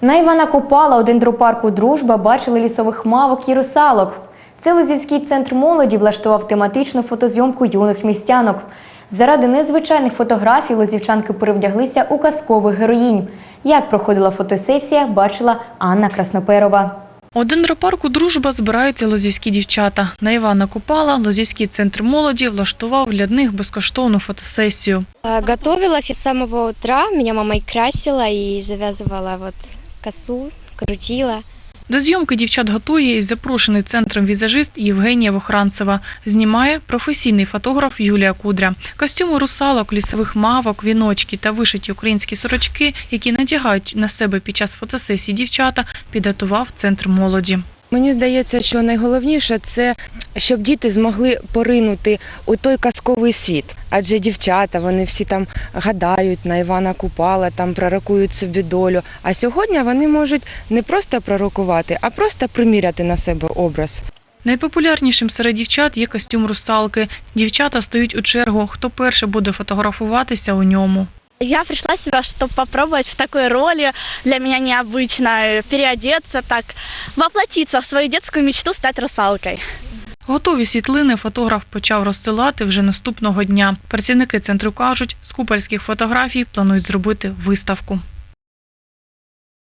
На Івана Купала у дендропарку Дружба бачили лісових мавок і русалок. Це Лозівський центр молоді влаштував тематичну фотозйомку юних містянок. Заради незвичайних фотографій лозівчанки перевдяглися у казкових героїнь. Як проходила фотосесія, бачила Анна Красноперова. У дендропарку «Дружба» збираються лозівські дівчата. На Івана Купала Лозівський центр молоді влаштував для них безкоштовну фотосесію. А, Готовилась я самого утра. Меня мама и красила, и завязывала вот косу, крутила. До зйомки дівчат готує і запрошений центром візажист Євгенія Вохранцева. Знімає професійний фотограф Юлія Кудря. Костюми русалок, лісових мавок, віночки та вишиті українські сорочки, які надягають на себе під час фотосесії дівчата, підготував центр молоді. Мені здається, що найголовніше це щоб діти змогли поринути у той казковий світ. Адже дівчата вони всі там гадають на Івана Купала, там пророкують собі долю. А сьогодні вони можуть не просто пророкувати, а просто приміряти на себе образ. Найпопулярнішим серед дівчат є костюм русалки. Дівчата стають у чергу, хто перше буде фотографуватися у ньому. Я пришла сюда, чтобы попробовать в такой роли, для меня необычно, переодеться так, воплотиться в свою детскую мечту стать русалкой. Готові світлини фотограф почав розсилати вже наступного дня. Працівники центру кажуть, з купальських фотографій планують зробити виставку.